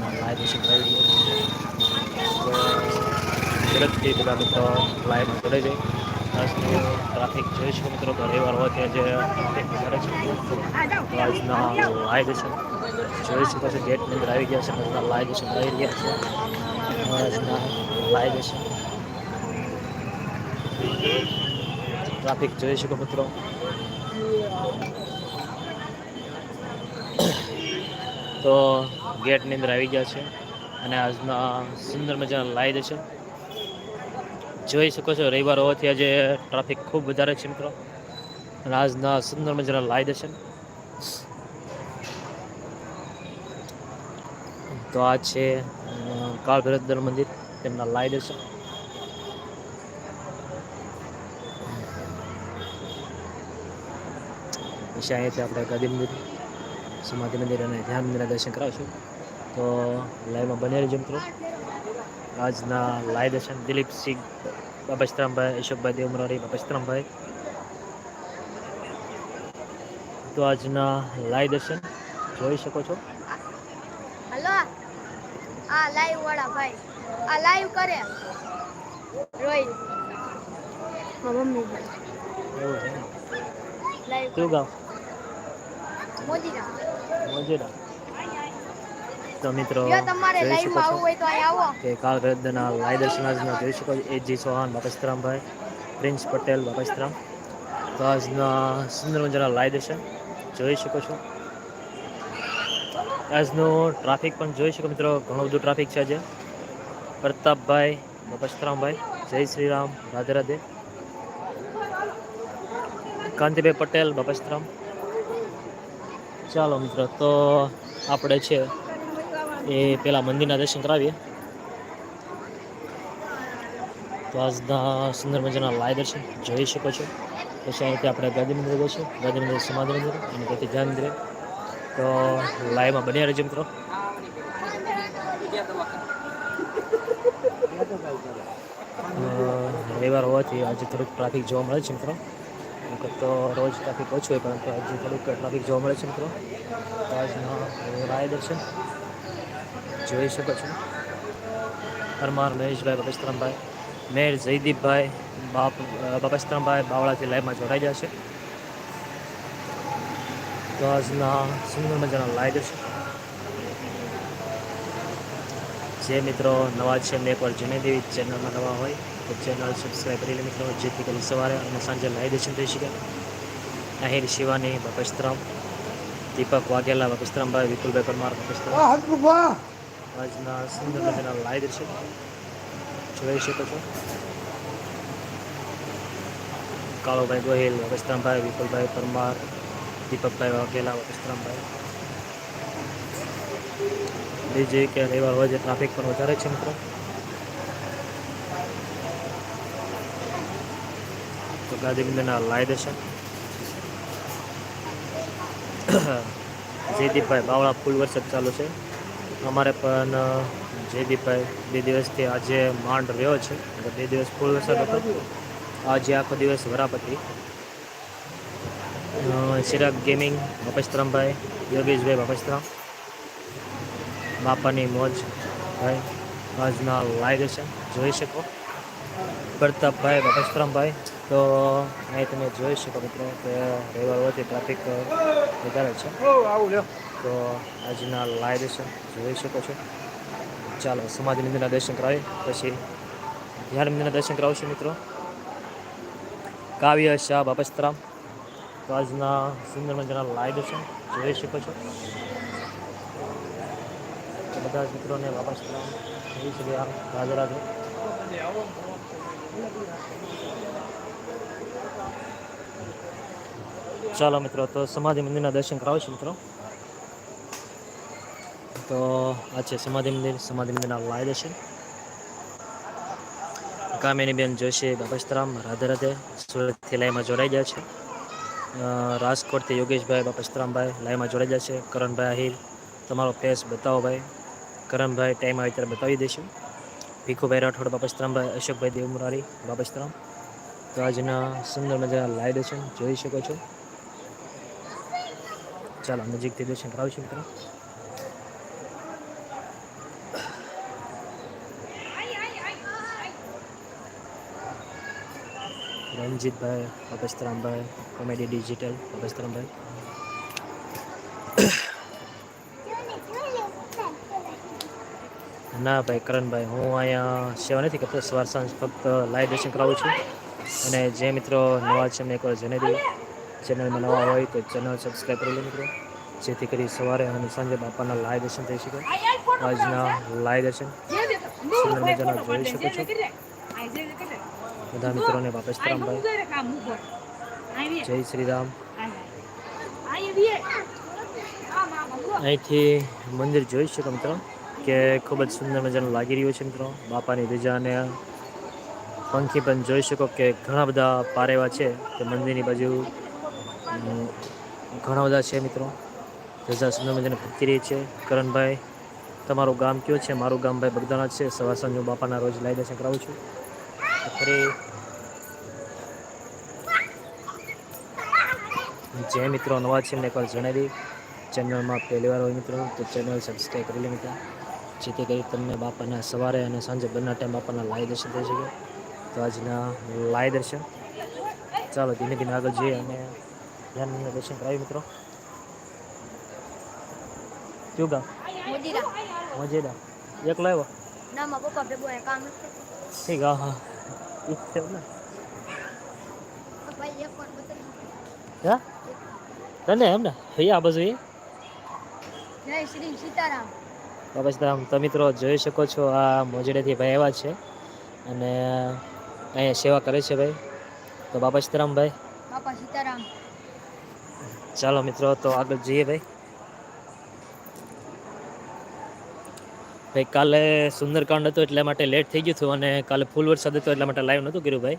Live કરાવી ઝડપથી બધા મિત્રો જોડાઈ જાય આજનું ટ્રાફિક જોઈ શકો મિત્રો વાર હોય ત્યાં જે ટ્રાફિક વધારે છે આજના લાઈવ દર્શન જોઈ છો ગેટની અંદર આવી ગયા છે, બધા લાઈવ દર્શન આવી રહ્યા છે. આજના લાઈવ દર્શન ટ્રાફિક જોઈ શકો મિત્રો. તો ગેટની અંદર આવી ગયા છે અને આજના સુંદર મજાના લાઈવ છે. જોઈ શકો છો, રવિવાર હોવાથી આજે ટ્રાફિક ખૂબ વધારે છે મિત્રો. અને આજના સુંદર મજાના લાઈ છે. તો આ છે કાળ ભૈરવદર મંદિર. તેમના લાઈ છે. પછી અહીંયાથી આપણે ગાંધી મંદિર. સમાધિ મંદિર અને ધ્યાન મંદિરના દર્શન કરાવશું. તો લાઈવમાં બને રહેજો મિત્રો. આજના લાઈવ દર્શન દિલીપસિંહ બાબાશ્રામભાઈ અશોકભાઈ દેવમરારી બાબાશ્રામભાઈ તો આજના લાઈવ દર્શન જોઈ શકો છો. હલો. આ લાઈવ વાળા ભાઈ. આ લાઈવ કરે. રોહિત મમ્મી. એવું છે લાઈવ કયું ગામ? મોદી મોજેડા તો મિત્રો જોઈ શકો છો. કે કાળ રદના લાઈ દર્શન આજના જોઈ શકો છો. એજી ચૌહાણ બાપસ્તરામભાઈ પ્રિન્સ પટેલ બાપસ્તરામ તો આજના સુંદર મજાના દર્શન જોઈ શકો છો. આજનું ટ્રાફિક પણ જોઈ શકો મિત્રો ઘણું બધું ટ્રાફિક છે આજે. પ્રતાપભાઈ બાપસ્તરામભાઈ જય શ્રી રામ રાધે રાધે. કાંતિભાઈ પટેલ બાપસ્તરામ ચાલો મિત્રો, તો આપણે છે એ પેલા મંદિરના દર્શન કરાવીએ. તો આજના સુંદર મજાના લાય દર્શન જોઈ શકો છો. પછી અહીંથી આપણે ગાંધી મંદિર જઈશું ગાંધી મંદિર સમાધિ મંદિર. અને પછી ધ્યાન મંદિર. તો લાઈવમાં બન્યા રહેજો મિત્રો. રવિવાર હોવાથી આજે થોડુંક ટ્રાફિક જોવા મળે છે મિત્રો. નહીંતર તો રોજ ટ્રાફિક ઓછું હોય, પરંતુ આજે થોડુંક ટ્રાફિક જોવા મળે છે મિત્રો. આજનો આજના છે જોઈ શકો છો. પરમાર, મહેશભાઈ, બપસ્તરામભાઈ, મેર, જયદીપભાઈ, બાપ, બપસ્તરામભાઈ બાવળાથી લાઈવમાં જોડાઈ જશે તો આજના સુંદર મજાના લાઈવ છે જે મિત્રો નવા છે એમને એકવાર જણાવી દેવી ચેનલમાં નવા હોય તો ચેનલ સબસ્ક્રાઈબ કરી લે મિત્રો. જેથી કરી સવારે અને સાંજે લાઈવ દર્શન થઈ શકે. આહિર શિવાની બપસ્તરામ દીપક વાઘેલા બપસ્તરામભાઈ વિપુલભાઈ પરમાર બપસ્તરામ આજના સુંદર મજાના લાઈવ દર્શન જોઈ શકો છો. કાળુભાઈ ગોહિલ વસ્ત્રામભાઈ વિપુલભાઈ પરમાર દીપકભાઈ વાઘેલા વસ્ત્રામભાઈ બીજી કે રવિવાર હોય છે ટ્રાફિક પણ વધારે છે મિત્રો. તો ગાંધી મંદિરના લાઈ દર્શન જયદીપભાઈ બાવળા ફૂલ વરસાદ ચાલુ છે. અમારે પણ જયદીપભાઈ બે દિવસથી આજે માંડ રહ્યો છે. બે દિવસ ફૂલ વરસાદ હતો. આજે આખો દિવસ વરાપતિ ચિરાગ ગેમિંગ બપસ્તરામભાઈ યોગેશભાઈ બપસ્તરામ બાપાની મોજ, ભાઈ, આજના લાઈવ છે. જોઈ શકો. પ્રતાપભાઈ બપસ્તરામભાઈ તો અહીં તમે જોઈ શકો મિત્રો કે રવિવાર હોવાથી ટ્રાફિક વધારે છે. તો આજના લાઈવ દર્શન જોઈ શકો છો. ચાલો, સમાધિ મંદિરના દર્શન કરાવી, પછી ધ્યાન મંદિરના દર્શન કરાવશું મિત્રો. કાવ્ય શાહ બાપસ્તરામ. તો આજના સુંદર મંદિરના લાઈવ દર્શન જોઈ શકો છો. બધા જ મિત્રોને બાપસ્તરામ, જય શ્રી રામ રાધે. ચાલો મિત્રો, તો સમાધિ મંદિરના દર્શન કરાવશું મિત્રો. તો આ છે સમાધિ મંદિર. સમાધિ મંદિરના લાય દર્શન. કામિનીબેન જોશી બાપસ્તરામ, રાધે રાધે. સુરતથી લાઈમાં જોડાઈ ગયા છે. રાજકોટથી યોગેશભાઈ, બાપસ્તરામભાઈ લાઈમાં જોડાઈ ગયા છે. કરણભાઈ આહિર, તમારો ફેસ બતાવો ભાઈ. કરણભાઈ ટાઈમ આવે ત્યારે બતાવી દઈશું. ભીખુભાઈ રાઠોડ, બાપસ્તરામભાઈ, અશોકભાઈ દેવમુરારી, બાપસ્તરામ. તો આજના સુંદર મજાના લાઈ દર્શન જોઈ શકો છો. ચાલો, નજીકથી દર્શન કરાવશું મિત્રો. રણજીતભાઈ અભસ્તરામભાઈ કોમેડી ડિજિટલ અભસ્તરામભાઈ ના ભાઈ, કરણભાઈ, હું અહીંયા સેવા નથી કરતો, સવાર સાંજ ફક્ત લાઈવ દર્શન કરાવું છું. અને જે મિત્રો નવા છે મેં એકવાર જણાવી દઉં. ચેનલમાં નવા હોય તો ચેનલ સબસ્ક્રાઈબ કરી લો મિત્રો. જેથી કરી સવારે અને સાંજે બાપાના લાય દર્શન થઈ શકે. આજના લાય દર્શન સુંદર મજાના જોઈ શકો છો. બધા મિત્રોને વાપસ રામભાઈ જય શ્રી રામ અહીંથી મંદિર જોઈ શકો મિત્રો, કે ખૂબ જ સુંદર મજાનું લાગી રહ્યું છે મિત્રો. બાપાની બીજાને પંખી પણ જોઈ શકો કે ઘણા બધા પારેવા છે. તે મંદિરની બાજુ ઘણા બધા છે મિત્રો. રજા સુંદર મજાની ભક્તિ રહી છે. કરણભાઈ, તમારું ગામ કયો છે? મારું ગામ ભાઈ બગદાણા છે. સવાર સાંજ હું બાપાના રોજ લાઈ દર્શન કરાવું છું. ફરી જે મિત્રો નવા છે એમને એકવાર જણાવી. ચેનલમાં પહેલી વાર હોય મિત્રો, તો ચેનલ સબસ્ક્રાઈબ કરી લે મિત્રો. જેથી કરી તમને બાપાના સવારે અને સાંજે બંને ટાઈમ બાપાના લાઈ દર્શન થઈ શકે. તો આજના લાઈ દર્શન. ચાલો ધીમે ધીમે આગળ જઈએ અને ધ્યાન દર્શન કરાવી મિત્રો. કયું ગામ? મોજીરા. મજેદા એકલો આવ્યો? ના મારા પપ્પા ભેગું અહીંયા કામ ઠીક હા હા. જ છે ને. ભાઈ એક વાર બતાવી હા? તને એમ ને? હૈયા આ બાજુ એ? જય શ્રી સીતારામ. બાબાશ્રામ તમે મિત્રો જોઈ શકો છો આ મોજડેથી ભાઈ આવ્યા છે. અને અહીંયા સેવા કરે છે ભાઈ. તો બાબાશ્રામ ભાઈ? બાપા સીતારામ. ચાલો મિત્રો, તો આગળ જઈએ ભાઈ. ભાઈ, કાલે સુંદરકાંડ હતો એટલા માટે લેટ થઈ ગયું હતું અને કાલે ફૂલ વરસાદ હતો એટલા માટે લાઈવ નહોતું કર્યું ભાઈ.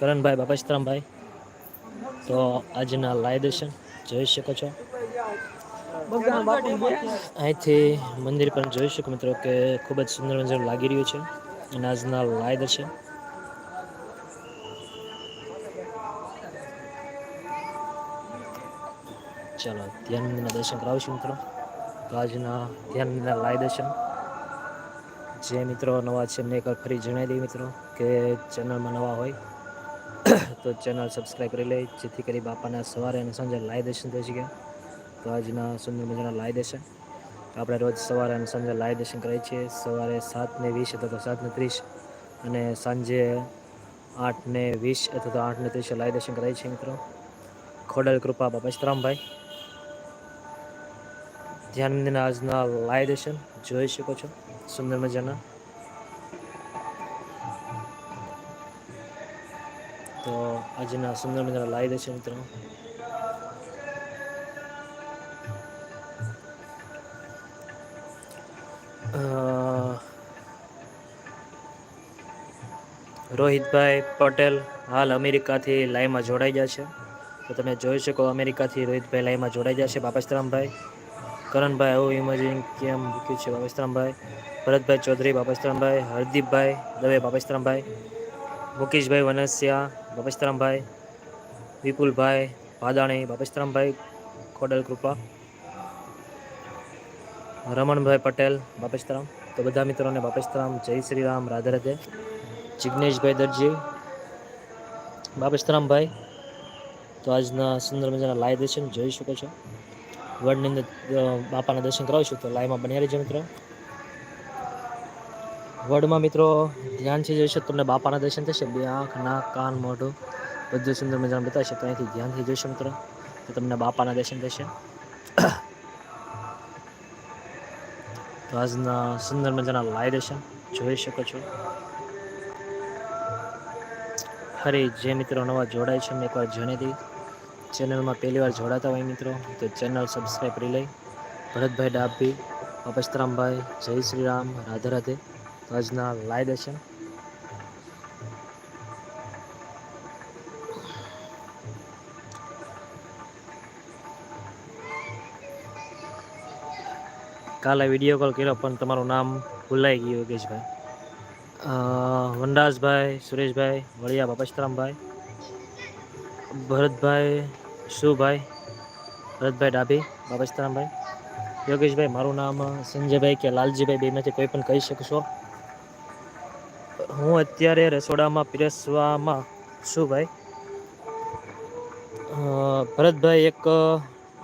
કરણભાઈ બાપાશ્રામભાઈ તો આજના લાઈવ દર્શન જોઈ શકો છો. અહીંથી મંદિર પણ જોઈ શકો મિત્રો કે ખૂબ જ સુંદર નજર લાગી રહ્યું છે અને આજના લાઈવ દર્શન. ચાલો ધ્યાન મંદિરના દર્શન કરાવશું મિત્રો. તો આજના ધ્યાન લાઈવ દર્શન. જે મિત્રો નવા છે એમને એકવાર ફરી જણાવી દઈએ મિત્રો કે ચેનલમાં નવા હોય, તો ચેનલ સબસ્ક્રાઈબ કરી લે, જેથી કરી બાપાના સવારે અને સાંજે લાય દર્શન થઈ શકે. તો આજના સુંદર મજાના લાય દર્શન. આપણે રોજ સવારે અને સાંજે લાય દર્શન કરીએ છીએ. સવારે સાતને વીસ અથવા તો સાતને ત્રીસ અને સાંજે આઠને વીસ અથવા તો આઠને ત્રીસે લાય દર્શન કરાવીએ છે મિત્રો. ખોડલ કૃપા બાપસ્તરામભાઈ ધ્યાન મંદિરના આજના લાઈવ દર્શન જોઈ શકો છો. સુંદર મજાના. તો આજના સુંદર મજાના લાઈવ દર્શન મિત્રો. રોહિતભાઈ પટેલ હાલ અમેરિકાથી લાઈવમાં જોડાઈ ગયા છે. તો તમે જોઈ શકો અમેરિકાથી રોહિતભાઈ લાઈવમાં જોડાઈ ગયા છે. બાપસ્તરામભાઈ કરણભાઈ આવું ઇમેજિંગ કેમ મૂક્યું છે બાપસ્તરામભાઈ ભરતભાઈ ચૌધરી બાપસ્તરામભાઈ હરદીપભાઈ, દવે બાપસ્તરામભાઈ મુકેશભાઈ વનસ્યા બાપસ્તરામભાઈ વિપુલભાઈ ભાદાણી બાપસ્તરામભાઈ ખોડલ કૃપા, રમણભાઈ પટેલ બાપસ્તરામ તો બધા મિત્રોને બાપસ્તરામ જય શ્રી રામ રાધે રાધે. જિજ્ઞેશભાઈ દરજી બાપસ્તરામભાઈ તો આજના સુંદર મજાના લાઈવ દર્શન જોઈ શકો છો. વડની અંદર બાપાના દર્શન કરાવીશું તો લાઈવમાં બન્યા રહેજો મિત્રો. વડમાં મિત્રો ધ્યાનથી જોઈશો તો તમને બાપાના દર્શન થશે. બે આંખ, નાક, કાન, મોઢું બધું સુંદર મજાનું બતાવશે. તો અહીંથી ધ્યાનથી જોઈશો મિત્રો, તો તમને બાપાના દર્શન થશે. તો આજના સુંદર મજાના લાઈવ દર્શન જોઈ શકો છો. ફરી જે મિત્રો નવા જોડાય છે મેં એકવાર જણાવી દઈ ચેનલમાં પહેલી વાર જોડાતા હોય મિત્રો, તો ચેનલ સબસ્ક્રાઈબ કરી લઈ. ભરતભાઈ ડાભી અપસ્તરામભાઈ જય શ્રી રામ રાધે રાધે. તો આજના લાઈવ દર્શન કાલે વીડિયો કોલ કર્યો, પણ તમારું નામ ભૂલાઈ ગયું, યોગેશભાઈ. વનરાજભાઈ, સુરેશભાઈ વળિયા બાપસ્તરામભાઈ ભરતભાઈ શુભાઈ ભરતભાઈ ડાભી, બાબસ્તરામભાઈ. યોગેશભાઈ, મારું નામ સંજયભાઈ કે લાલજીભાઈ બેમાંથી કોઈ પણ કહી શકશો? હું અત્યારે રસોડામાં પીરસવામાં છું ભાઈ. ભરતભાઈ એક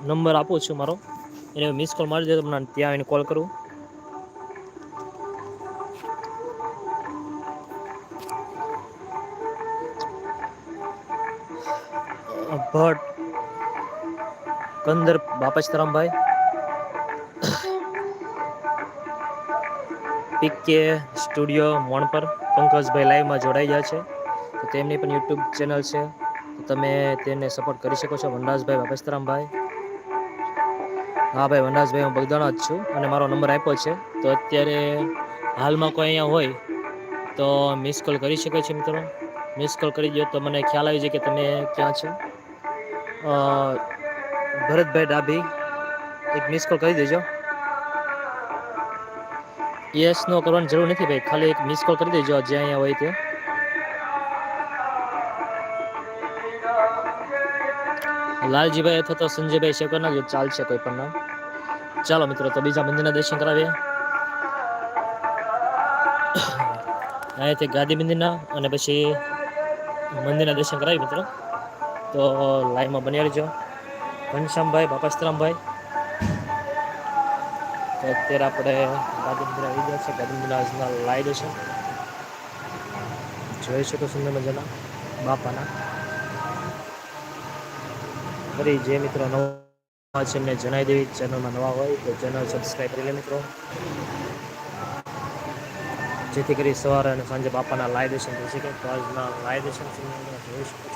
નંબર આપું છું મારો. એને મિસ કોલ મારી દેજો તો ત્યાં આવીને કોલ કરું. ભટ્ટ કંદર બાપચતરામભાઈ પીકે સ્ટુડિયો મોણ પર પંકજભાઈ લાઈવમાં જોડાઈ ગયા છે. તો તેમની પણ યુટ્યુબ ચેનલ છે. તમે તેને સપોર્ટ કરી શકો છો. વનરાજભાઈ બાપચતરામભાઈ હા ભાઈ, વનરાજભાઈ, હું બગદાણા જ છું અને મારો નંબર આપ્યો છે. તો અત્યારે હાલમાં કોઈ અહીંયા હોય તો મિસ કોલ કરી શકે છે મિત્રો. મિસ કોલ કરી દો તો મને ખ્યાલ આવી જાય કે તમે ક્યાં છો. ભરતભાઈ ડાભી એક મિસ કોલ કરી દેજો યસ નો કરવાની જરૂર નથી ભાઈ, ખાલી એક મિસ કોલ કરી દેજો, જે અહીંયા હોય તે. લાલજીભાઈ અથવા તો સંજયભાઈ શેર કરી નાખજો ચાલશે કોઈ પણ નામ. ચાલો મિત્રો, તો બીજા મંદિરના દર્શન કરાવીએ. અહીંયાથી ગાંધી મંદિરના અને પછી મંદિરના દર્શન કરાવી મિત્રો. તો લાઈવમાં બની રહેજો. ઘનશ્યામભાઈ બાપાસ્તરામભાઈ તો અત્યારે આપણે ગાંધી આવી ગયા છે. ગાંધી મંદિર આજના લાઈવ છે. જોઈ શકો સુંદર મજાના બાપાના. ફરી જે મિત્રો નવા છે એમને જણાવી દેવી. ચેનલમાં નવા હોય તો ચેનલ સબસ્ક્રાઈબ કરી લે મિત્રો. જેથી કરી સવારે અને સાંજે બાપાના લાય દર્શન થઈ શકે તો આજના લાય દર્શન જોઈ શકો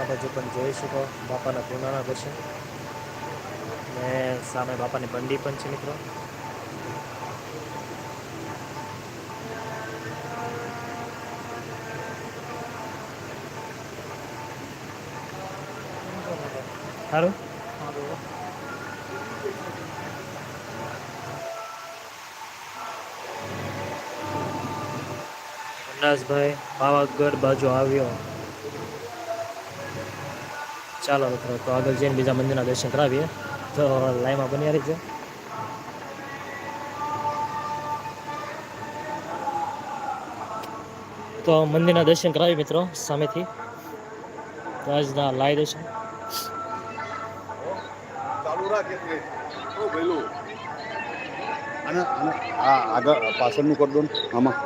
આ બાજુ પણ જોઈ શકો. બાપાના પૂર્ણના દર્શન ને સામે બાપાની બંડી પણ છે મિત્રો. સારું વનરાજભાઈ પાવાગઢ બાજુ આવ્યો. ચાલો મિત્રો તો આગળ જઈને બીજા મંદિરના દર્શન કરાવીએ. તો લાઈમાં બની રહી છે. તો મંદિરના દર્શન કરાવી મિત્રો સામેથી. તો આજના લાઈ દર્શન. આગળ પાછળનું કરી દો આમાં.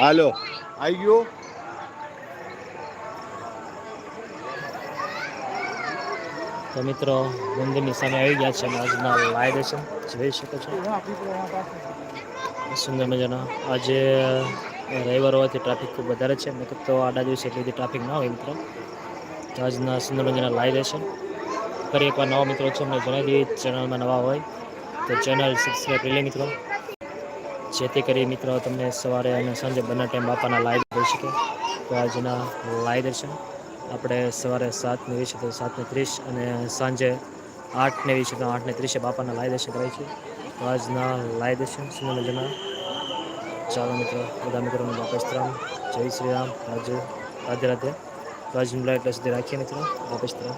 હાલો આવી ગયો. તો મિત્રો મંદિરની સામે આવી ગયા છે અને આજના લાઈ દર્શન જોઈ શકો છો. સુંદર મજાના. આજે રવિવાર હોવાથી ટ્રાફિક ખૂબ વધારે છે. નકર તો આડા દિવસે એટલી બધી ટ્રાફિક ના હોય મિત્રો. તો આજના સુંદર મજાના લાઈ દર્શન ફરી એકવાર નવા મિત્રો છે, અમને જણાવી દઈએ. ચેનલમાં નવા હોય તો ચેનલ સબસ્ક્રાઈબ કરી લે મિત્રો. જેથી કરી મિત્રો તમને સવારે અને સાંજે બંને ટાઈમ બાપાના લાઈવ જોઈ શકે. તો આજના લાઈવ દર્શન આપણે સવારે સાતને વીસ, તો સાતને ત્રીસ અને સાંજે આઠને વીસ, તો આઠને ત્રીસે બાપાના લાય દર્શન કરાય છે. તો આજના લાય દર્શન સુંદર મજાના ચાલો મિત્રો, બધા મિત્રોને બાપસ્તરામ જય શ્રી રામ. રાજુ રાધે રાધે. તો આજનું લાય એટલે સુધી રાખીએ મિત્રો. બાપસ્તરામ